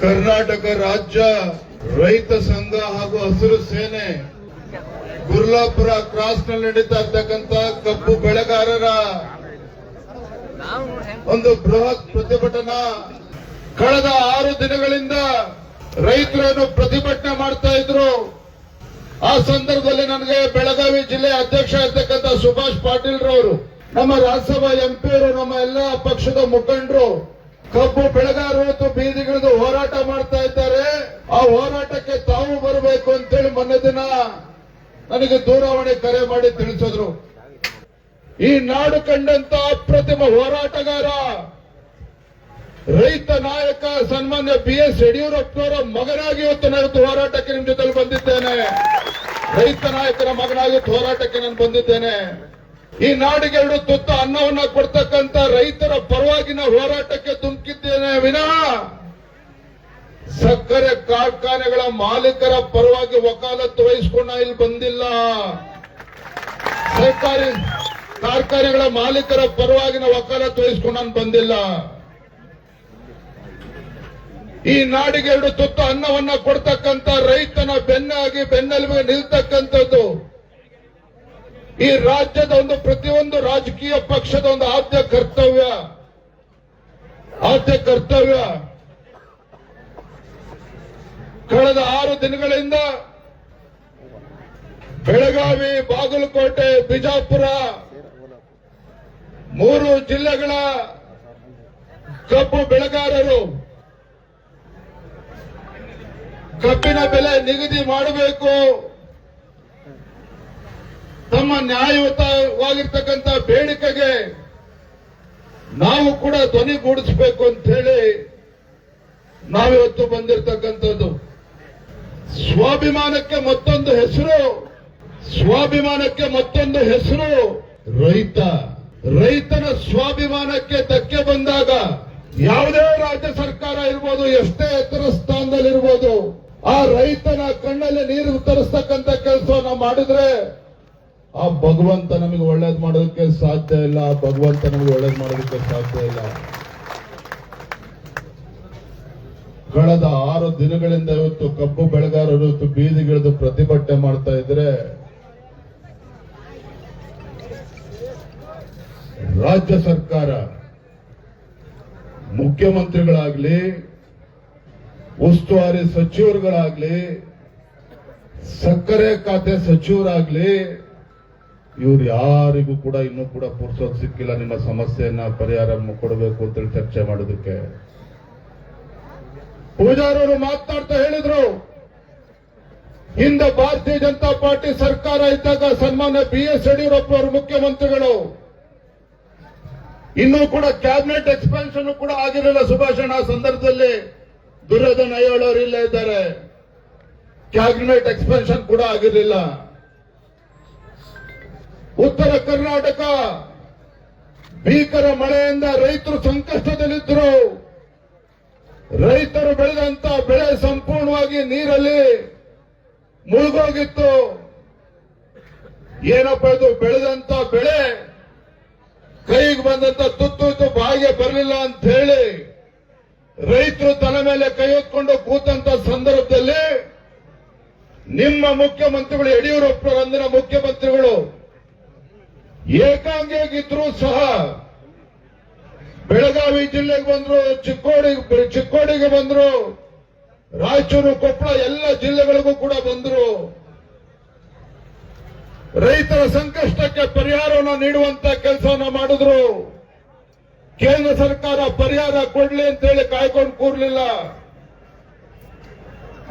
ಕರ್ನಾಟಕ ರಾಜ್ಯ ರೈತ ಸಂಘ ಹಾಗೂ ಹಸಿರು ಸೇನೆ ಗುರ್ಲಾಪುರ ಕ್ರಾಸ್ನಲ್ಲಿ ನಡೀತಾ ಇರ್ತಕ್ಕಂತ ಕಬ್ಬು ಬೆಳೆಗಾರರ ಒಂದು ಬೃಹತ್ ಪ್ರತಿಭಟನಾ ಕಳೆದ ಆರು ದಿನಗಳಿಂದ ರೈತರನ್ನು ಪ್ರತಿಭಟನೆ ಮಾಡ್ತಾ ಇದ್ರು. ಆ ಸಂದರ್ಭದಲ್ಲಿ ನನಗೆ ಬೆಳಗಾವಿ ಜಿಲ್ಲೆ ಅಧ್ಯಕ್ಷ ಇರ್ತಕ್ಕಂಥ ಸುಭಾಷ್ ಪಾಟೀಲ್ ರವರು ನಮ್ಮ ರಾಜ್ಯಸಭಾ ಎಂಪಿ ಅವರು, ನಮ್ಮ ಎಲ್ಲ ಪಕ್ಷದ ಮುಖಂಡರು ಕಬ್ಬು ಬೆಳೆಗಾರರು ಮತ್ತು ಬೀದಿಗಿಳಿದು ಹೋರಾಟ ಮಾಡ್ತಾ ಇದ್ದಾರೆ. ಆ ಹೋರಾಟಕ್ಕೆ ತಾವು ಬರಬೇಕು ಅಂತೇಳಿ ಮೊನ್ನೆ ದಿನ ನನಗೆ ದೂರವಾಣಿ ಕರೆ ಮಾಡಿ ತಿಳಿಸಿದ್ರು. ಈ ನಾಡು ಕಂಡಂತ ಅಪ್ರತಿಮ ಹೋರಾಟಗಾರ, ರೈತ ನಾಯಕ ಸನ್ಮಾನ್ಯ ಬಿ ಎಸ್ ಯಡಿಯೂರಪ್ಪನವರ ಮಗನಾಗಿ ಇವತ್ತು ನಾನು ಇವತ್ತು ಹೋರಾಟಕ್ಕೆ ನಿಮ್ ಜೊತೆ ಬಂದಿದ್ದೇನೆ. ರೈತ ನಾಯಕರ ಮಗನಾಗಿ ಹೋರಾಟಕ್ಕೆ ನಾನು ಬಂದಿದ್ದೇನೆ. ಈ ನಾಡಿಗೆ ಎರಡು ತುತ್ತ ಅನ್ನವನ್ನ ಕೊಡ್ತಕ್ಕಂತ ರೈತರ ಪರವಾಗಿನ ಹೋರಾಟಕ್ಕೆ ತುಮಕಿದ್ದೇನೆ ವಿನ. ಸಕ್ಕರೆ ಕಾರ್ಖಾನೆಗಳ ಮಾಲೀಕರ ಪರವಾಗಿ ವಕಾಲತ್ತು ವಹಿಸಿಕೊಂಡ ಇಲ್ಲಿ ಬಂದಿಲ್ಲ. ಸರ್ಕಾರಿ ಕಾರ್ಖಾನೆಗಳ ಮಾಲೀಕರ ಪರವಾಗಿನ ವಕಾಲತ್ತು ವಹಿಸಿಕೊಂಡು ಬಂದಿಲ್ಲ. ಈ ನಾಡಿಗೆ ಎರಡು ತುತ್ತು ಅನ್ನವನ್ನ ಕೊಡ್ತಕ್ಕಂತ ರೈತನ ಬೆನ್ನಾಗಿ ಬೆನ್ನೆಲುಬಿಗೆ ನಿಲ್ತಕ್ಕಂಥದ್ದು ಈ ರಾಜ್ಯದ ಒಂದು ಪ್ರತಿಯೊಂದು ರಾಜಕೀಯ ಪಕ್ಷದ ಒಂದು ಆದ್ಯ ಕರ್ತವ್ಯ ಆದ್ಯ ಕರ್ತವ್ಯ. ಕಳೆದ ಆರು ದಿನಗಳಿಂದ ಬೆಳಗಾವಿ, ಬಾಗಲಕೋಟೆ, ಬಿಜಾಪುರ ಮೂರು ಜಿಲ್ಲೆಗಳ ಕಬ್ಬು ಬೆಳೆಗಾರರು ಕಬ್ಬಿನ ಬೆಲೆ ನಿಗದಿ ಮಾಡಬೇಕು. ತಮ್ಮ ನ್ಯಾಯಯುತವಾಗಿರ್ತಕ್ಕಂಥ ಬೇಡಿಕೆಗೆ ನಾವು ಕೂಡ ಧ್ವನಿಗೂಡಿಸಬೇಕು ಅಂತ ಹೇಳಿ ನಾವಿವತ್ತು ಬಂದಿರತಕ್ಕಂಥದ್ದು. ಸ್ವಾಭಿಮಾನಕ್ಕೆ ಮತ್ತೊಂದು ಹೆಸರು, ಸ್ವಾಭಿಮಾನಕ್ಕೆ ಮತ್ತೊಂದು ಹೆಸರು ರೈತ. ರೈತನ ಸ್ವಾಭಿಮಾನಕ್ಕೆ ಧಕ್ಕೆ ಬಂದಾಗ ಯಾವುದೇ ರಾಜ್ಯ ಸರ್ಕಾರ ಇರ್ಬೋದು, ಎಷ್ಟೇ ಎತ್ತರ ಸ್ಥಾನದಲ್ಲಿರ್ಬೋದು, ಆ ರೈತನ ಕಣ್ಣಲ್ಲಿ ನೀರು ತರಿಸ್ತಕ್ಕಂಥ ಕೆಲಸವನ್ನು ಮಾಡಿದ್ರೆ ಆ ಭಗವಂತ ನಮಗೆ ಒಳ್ಳೇದು ಮಾಡೋದಕ್ಕೆ ಸಾಧ್ಯ ಇಲ್ಲ, ಆ ಭಗವಂತ ನಮಗೆ ಒಳ್ಳೇದು ಮಾಡೋದಕ್ಕೆ ಸಾಧ್ಯ ಇಲ್ಲ. ಕಳೆದ ಆರು ದಿನಗಳಿಂದ ಇವತ್ತು ಕಬ್ಬು ಬೆಳೆಗಾರರು ಇವತ್ತು ಬೀದಿಗಿಳಿದು ಪ್ರತಿಭಟನೆ ಮಾಡ್ತಾ ಇದ್ರೆ, ರಾಜ್ಯ ಸರ್ಕಾರ, ಮುಖ್ಯಮಂತ್ರಿಗಳಾಗ್ಲಿ, ಉಸ್ತುವಾರಿ ಸಚಿವರುಗಳಾಗ್ಲಿ, ಸಕ್ಕರೆ ಖಾತೆ ಸಚಿವರಾಗ್ಲಿ ಇವ್ರು ಯಾರಿಗೂ ಕೂಡ ಇನ್ನೂ ಕೂಡ ಪುರ್ಸೋದ್ ಸಿಕ್ಕಿಲ್ಲ. ನಿಮ್ಮ ಸಮಸ್ಯೆಯನ್ನ ಪರಿಹಾರ ಕೊಡಬೇಕು ಅಂತೇಳಿ ಚರ್ಚೆ ಮಾಡೋದಕ್ಕೆ. ಪೂಜಾರವರು ಮಾತನಾಡ್ತಾ ಹೇಳಿದ್ರು. ಹಿಂದೆ ಭಾರತೀಯ ಜನತಾ ಪಾರ್ಟಿ ಸರ್ಕಾರ ಇದ್ದಾಗ ಸನ್ಮಾನ್ಯ ಬಿ ಎಸ್ ಯಡಿಯೂರಪ್ಪ ಅವರು ಮುಖ್ಯಮಂತ್ರಿಗಳು. ಇನ್ನೂ ಕೂಡ ಕ್ಯಾಬಿನೆಟ್ ಎಕ್ಸ್ಪಾನ್ಷನ್ ಕೂಡ ಆಗಿರಲಿಲ್ಲ ಸುಭಾಷಣ ಸಂದರ್ಭದಲ್ಲಿ ದುರ್ಯೋಧನ ಅಯ್ಯೋಳವರು ಇಲ್ಲೇ ಇದ್ದಾರೆ. ಕ್ಯಾಬಿನೆಟ್ ಎಕ್ಸ್ಪಾನ್ಷನ್ ಕೂಡ ಆಗಿರಲಿಲ್ಲ. ಉತ್ತರ ಕರ್ನಾಟಕ ಭೀಕರ ಮಳೆಯಿಂದ ರೈತರು ಸಂಕಷ್ಟದಲ್ಲಿದ್ದರು. ರೈತರು ಬೆಳೆದಂತ ಬೆಳೆ ಸಂಪೂರ್ಣವಾಗಿ ನೀರಲ್ಲಿ ಮುಳುಗೋಗಿತ್ತು. ಏನಪ್ಪ ಇದು ಬೆಳೆದಂತ ಬೆಳೆ? ಕೈಗೆ ಬಂದಂತ ತುತ್ತು ಇತ್ತು, ಬಾಯಿಗೆ ಬರಲಿಲ್ಲ ಅಂತ ಹೇಳಿ ರೈತರು ತನ್ನ ಮೇಲೆ ಕೈ ಹೊತ್ಕೊಂಡು ಕೂತಂತ ಸಂದರ್ಭದಲ್ಲಿ ನಿಮ್ಮ ಮುಖ್ಯಮಂತ್ರಿಗಳು, ಯಡಿಯೂರಪ್ಪ ಅಂದಿನ ಮುಖ್ಯಮಂತ್ರಿಗಳು ಏಕಾಂಗಿಯಾಗಿದ್ರು ಸಹ ಬೆಳಗಾವಿ ಜಿಲ್ಲೆಗೆ ಬಂದ್ರು ಚಿಕ್ಕೋಡಿ ಚಿಕ್ಕೋಡಿಗೆ ಬಂದ್ರು, ರಾಯಚೂರು, ಕೊಪ್ಪಳ ಎಲ್ಲ ಜಿಲ್ಲೆಗಳಿಗೂ ಕೂಡ ಬಂದ್ರು. ರೈತರ ಸಂಕಷ್ಟಕ್ಕೆ ಪರಿಹಾರವನ್ನು ನೀಡುವಂತ ಕೆಲಸವನ್ನ ಮಾಡಿದ್ರು. ಕೇಂದ್ರ ಸರ್ಕಾರ ಪರಿಹಾರ ಕೊಡ್ಲಿ ಅಂತ ಹೇಳಿ ಕಾಯ್ಕೊಂಡು ಕೂರ್ಲಿಲ್ಲ.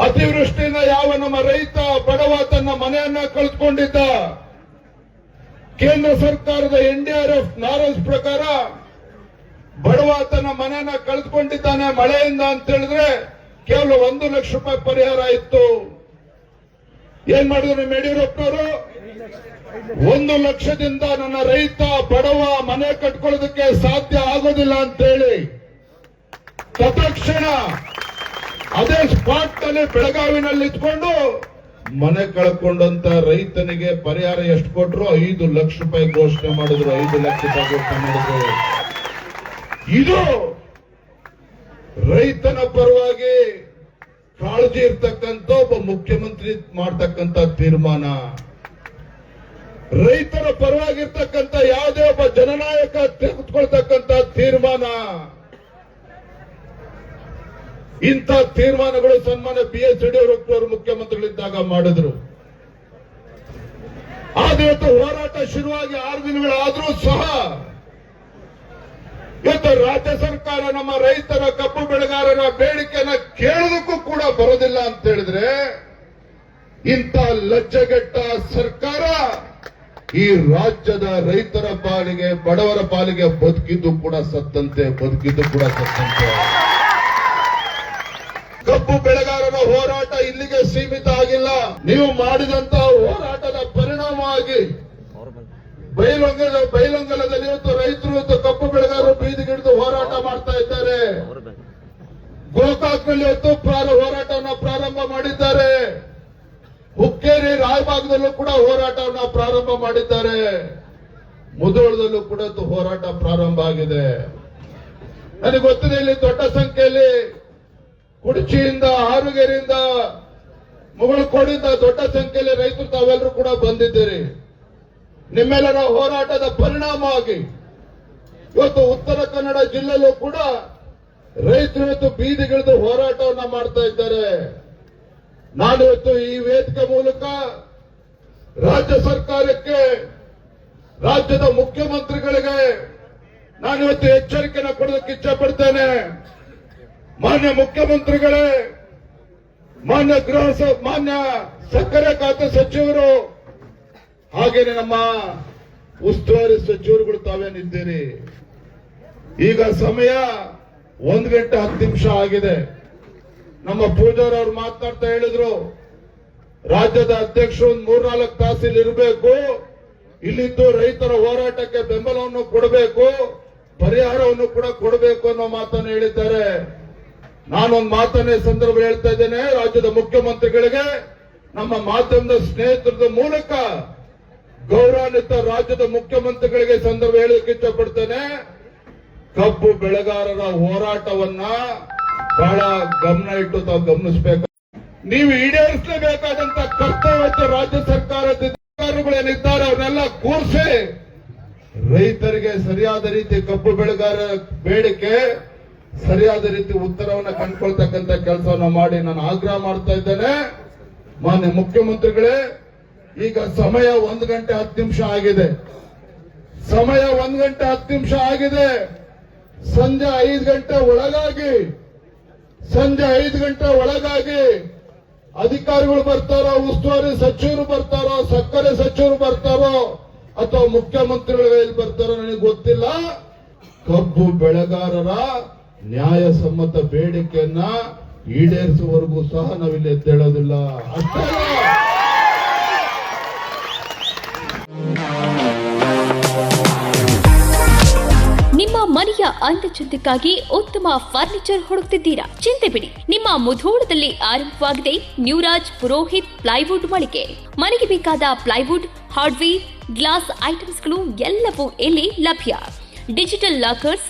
ಅತಿವೃಷ್ಟಿಯಿಂದ ಯಾವ ನಮ್ಮ ರೈತ ಬಡವ ತನ್ನ ಮನೆಯನ್ನ ಕಳೆದುಕೊಂಡಿದ್ದ ಕೇಂದ್ರ ಸರ್ಕಾರದ ಎನ್ ಡಿ ಆರ್ ಎಫ್ ನಾರೇಜ್ ಪ್ರಕಾರ ಬಡವ ತನ್ನ ಮನೆಯನ್ನ ಕಳೆದುಕೊಂಡಿದ್ದಾನೆ ಮಳೆಯಿಂದ ಅಂತ ಹೇಳಿದ್ರೆ ಕೇವಲ ಒಂದು ಲಕ್ಷ ರೂಪಾಯಿ ಪರಿಹಾರ ಇತ್ತು. ಏನ್ ಮಾಡಿದ್ರು ಯಡಿಯೂರಪ್ಪನವರು? ಒಂದು ಲಕ್ಷದಿಂದ ನನ್ನ ರೈತ ಬಡವ ಮನೆ ಕಟ್ಕೊಳ್ಳೋದಕ್ಕೆ ಸಾಧ್ಯ ಆಗೋದಿಲ್ಲ ಅಂತ ಹೇಳಿ ತತ್ಕ್ಷಣ ಅದೇ ಸ್ಪಾಟ್ನಲ್ಲಿ ಬೆಳಗಾವಿನಲ್ಲಿ ಇದ್ಕೊಂಡು ಮನೆ ಕಳ್ಕೊಂಡಂತ ರೈತನಿಗೆ ಪರಿಹಾರ ಎಷ್ಟು ಕೊಟ್ರು? ಐದು ಲಕ್ಷ ರೂಪಾಯಿ ಘೋಷಣೆ ಮಾಡಿದ್ರು, ಐದು ಲಕ್ಷ ರೂಪಾಯಿ ಘೋಷಣೆ ಮಾಡಿದ್ರು. ಇದು ರೈತನ ಪರವಾಗಿ ಕಾಳಜಿ ಇರ್ತಕ್ಕಂಥ ಒಬ್ಬ ಮುಖ್ಯಮಂತ್ರಿ ಮಾಡ್ತಕ್ಕಂತ ತೀರ್ಮಾನ. ರೈತರ ಪರವಾಗಿರ್ತಕ್ಕಂಥ ಯಾವುದೇ ಒಬ್ಬ ಜನನಾಯಕ ತೆಗೆದುಕೊಳ್ತಕ್ಕಂತ ತೀರ್ಮಾನ. ಇಂಥ ತೀರ್ಮಾನಗಳು ಸನ್ಮಾನ ಬಿ ಎಸ್ ಯಡಿಯೂರಪ್ಪ ಅವರು ಮುಖ್ಯಮಂತ್ರಿಗಳಿದ್ದಾಗ ಮಾಡಿದ್ರು. ಆದ್ರೆ ಇವತ್ತು ಹೋರಾಟ ಶುರುವಾಗಿ ಆರು ದಿನಗಳಾದ್ರೂ ಸಹ ಇವತ್ತು ರಾಜ್ಯ ಸರ್ಕಾರ ನಮ್ಮ ರೈತರ ಕಬ್ಬು ಬೆಳೆಗಾರರ ಬೇಡಿಕೆನ ಕೇಳೋದಕ್ಕೂ ಕೂಡ ಬರೋದಿಲ್ಲ ಅಂತ ಹೇಳಿದ್ರೆ ಇಂಥ ಲಜ್ಜೆಗೆಟ್ಟ ಸರ್ಕಾರ ಈ ರಾಜ್ಯದ ರೈತರ ಪಾಲಿಗೆ ಬಡವರ ಪಾಲಿಗೆ ಬದುಕಿದ್ದು ಕೂಡ ಸತ್ತಂತೆ, ಬದುಕಿದ್ದು ಕೂಡ ಸತ್ತಂತೆ. ಕಬ್ಬು ಬೆಳೆಗಾರರ ಹೋರಾಟ ಇಲ್ಲಿಗೆ ಸೀಮಿತ ಆಗಿಲ್ಲ. ನೀವು ಮಾಡಿದಂತ ಹೋರಾಟದ ಪರಿಣಾಮವಾಗಿ ಬೈಲೊಂಗಲ, ಬೈಲೊಂಗಲದಲ್ಲಿ ಇವತ್ತು ರೈತರು ಇವತ್ತು ಕಬ್ಬು ಬೆಳೆಗಾರರು ಬೀದಿಗಿಡಿದು ಹೋರಾಟ ಮಾಡ್ತಾ ಇದ್ದಾರೆ. ಗೋಕಾಕ್ನಲ್ಲಿ ಇವತ್ತು ಹೋರಾಟವನ್ನು ಪ್ರಾರಂಭ ಮಾಡಿದ್ದಾರೆ. ಹುಕ್ಕೇರಿ, ರಾಯಬಾಗದಲ್ಲೂ ಕೂಡ ಹೋರಾಟವನ್ನ ಪ್ರಾರಂಭ ಮಾಡಿದ್ದಾರೆ. ಮುದೋಳದಲ್ಲೂ ಕೂಡ ಹೋರಾಟ ಪ್ರಾರಂಭ ಆಗಿದೆ. ನನಗೆ ಗೊತ್ತಿದೆ ಇಲ್ಲಿ ದೊಡ್ಡ ಸಂಖ್ಯೆಯಲ್ಲಿ ಕುಡಚಿಯಿಂದ, ಆರುಗೆರೆಯಿಂದ ಮುಗಳಕೋಡಿಂದ ದೊಡ್ಡ ಸಂಖ್ಯೆಯಲ್ಲಿ ರೈತರು ತಾವೆಲ್ಲರೂ ಕೂಡ ಬಂದಿದ್ದೀರಿ. ನಿಮ್ಮೆಲ್ಲರ ಹೋರಾಟದ ಪರಿಣಾಮವಾಗಿ ಇವತ್ತು ಉತ್ತರ ಕನ್ನಡ ಜಿಲ್ಲೆಯಲ್ಲೂ ಕೂಡ ರೈತರು ಇವತ್ತು ಬೀದಿಗಿಳಿದು ಹೋರಾಟವನ್ನ ಮಾಡ್ತಾ ಇದ್ದಾರೆ. ನಾನು ಇವತ್ತು ಈ ವೇದಿಕೆ ಮೂಲಕ ರಾಜ್ಯ ಸರ್ಕಾರಕ್ಕೆ, ರಾಜ್ಯದ ಮುಖ್ಯಮಂತ್ರಿಗಳಿಗೆ ನಾನು ಇವತ್ತು ಎಚ್ಚರಿಕೆಯನ್ನು ಕೊಡೋದಕ್ಕೆ ಇಚ್ಛೆ ಪಡ್ತೇನೆ. ಮಾನ್ಯ ಮುಖ್ಯಮಂತ್ರಿಗಳೇ, ಮಾನ್ಯ ಗೃಹ ಮಾನ್ಯ ಸಕ್ಕರೆ ಖಾತೆ ಸಚಿವರು, ಹಾಗೇನೆ ನಮ್ಮ ಉಸ್ತುವಾರಿ ಸಚಿವರುಗಳು ತಾವೇನಿದ್ದೀರಿ? ಈಗ ಸಮಯ ಒಂದ್ ಗಂಟೆ ಹತ್ತು ನಿಮಿಷ ಆಗಿದೆ. ನಮ್ಮ ಪೂಜಾರ್ ಅವ್ರು ಮಾತನಾಡ್ತಾ ಹೇಳಿದ್ರು, ರಾಜ್ಯದ ಅಧ್ಯಕ್ಷರು ಒಂದ್ ಮೂರ್ನಾಲ್ಕು ತಾಸು ಇಲ್ಲಿ ಇರಬೇಕು, ಇಲ್ಲಿದ್ದು ರೈತರ ಹೋರಾಟಕ್ಕೆ ಬೆಂಬಲವನ್ನು ಕೊಡಬೇಕು, ಪರಿಹಾರವನ್ನು ಕೂಡ ಕೊಡಬೇಕು ಅನ್ನೋ ಮಾತನ್ನು ಹೇಳಿದ್ದಾರೆ. ನಾನೊಂದು ಮಾತನ್ನೇ ಸಂದರ್ಭ ಹೇಳ್ತಾ ಇದ್ದೇನೆ, ರಾಜ್ಯದ ಮುಖ್ಯಮಂತ್ರಿಗಳಿಗೆ ನಮ್ಮ ಮಾಧ್ಯಮದ ಸ್ನೇಹಿತರದ ಮೂಲಕ ಗೌರವಾನ್ವಿತ ರಾಜ್ಯದ ಮುಖ್ಯಮಂತ್ರಿಗಳಿಗೆ ಸಂದರ್ಭ ಹೇಳಲಿಕ್ಕೆ ಇಷ್ಟಪಡ್ತೇನೆ. ಕಬ್ಬು ಬೆಳೆಗಾರರ ಹೋರಾಟವನ್ನ ಬಹಳ ಗಮನ ಇಟ್ಟು ತಾವು ಗಮನಿಸಬೇಕು. ನೀವು ಈಡೇರಿಸಲೇಬೇಕಾದಂತ ಕರ್ತವ್ಯ ರಾಜ್ಯ ಸರ್ಕಾರದ ಅಧಿಕಾರಿಗಳೇನಿದ್ದಾರೆ ಅವನ್ನೆಲ್ಲ ಕೂರಿಸಿ ರೈತರಿಗೆ ಸರಿಯಾದ ರೀತಿ ಕಬ್ಬು ಬೆಳೆಗಾರರ ಬೇಡಿಕೆ ಸರಿಯಾದ ರೀತಿ ಉತ್ತರವನ್ನು ಕಂಡುಕೊಳ್ತಕ್ಕಂತ ಕೆಲಸವನ್ನು ಮಾಡಿ ನಾನು ಆಗ್ರಹ ಮಾಡ್ತಾ ಇದ್ದೇನೆ. ಮಾನ್ಯ ಮುಖ್ಯಮಂತ್ರಿಗಳೇ, ಈಗ ಸಮಯ ಒಂದು ಗಂಟೆ ಹತ್ತು ನಿಮಿಷ ಆಗಿದೆ. ಸಮಯ ಒಂದು ಗಂಟೆ ಹತ್ತು ನಿಮಿಷ ಆಗಿದೆ. ಸಂಜೆ ಐದು ಗಂಟೆ ಒಳಗಾಗಿ, ಸಂಜೆ ಐದು ಗಂಟೆ ಒಳಗಾಗಿ ಅಧಿಕಾರಿಗಳು ಬರ್ತಾರೋ, ಉಸ್ತುವಾರಿ ಸಚಿವರು ಬರ್ತಾರೋ, ಸಕ್ಕರೆ ಸಚಿವರು ಬರ್ತಾರೋ, ಅಥವಾ ಮುಖ್ಯಮಂತ್ರಿಗಳು ಎಲ್ಲಿ ಬರ್ತಾರೋ ನನಗೆ ಗೊತ್ತಿಲ್ಲ. ಕಬ್ಬು ಬೆಳೆಗಾರರ ನ್ಯಾಯಸಮ್ಮತ ಬೇಡಿಕೆಯನ್ನ ಈಡೇರಿಸುವವರೆಗೂ ಸಹ ನಾವಿಲ್ಲಿ ಎದ್ದೇಳೋದಿಲ್ಲ. ಅಷ್ಟೇ ನಿಮ್ಮ ಮನೆಯ ಅಂದಚಂದಕ್ಕಾಗಿ ಉತ್ತಮ ಫರ್ನಿಚರ್ ಹುಡುಕ್ತಿದ್ದೀರಾ? ಚಿಂತೆ ಬಿಡಿ. ನಿಮ್ಮ ಮುಧೋಳದಲ್ಲಿ ಆರಂಭವಾಗಿದೆ ನ್ಯೂರಾಜ್ ಪುರೋಹಿತ್ ಪ್ಲೈವುಡ್ ಮಳಿಗೆ. ಮನೆಗೆ ಬೇಕಾದ ಪ್ಲೈವುಡ್, ಹಾರ್ಡ್ವೇರ್, ಗ್ಲಾಸ್ ಐಟಮ್ಸ್ಗಳು ಎಲ್ಲವೂ ಇಲ್ಲಿ ಲಭ್ಯ. Digital lockers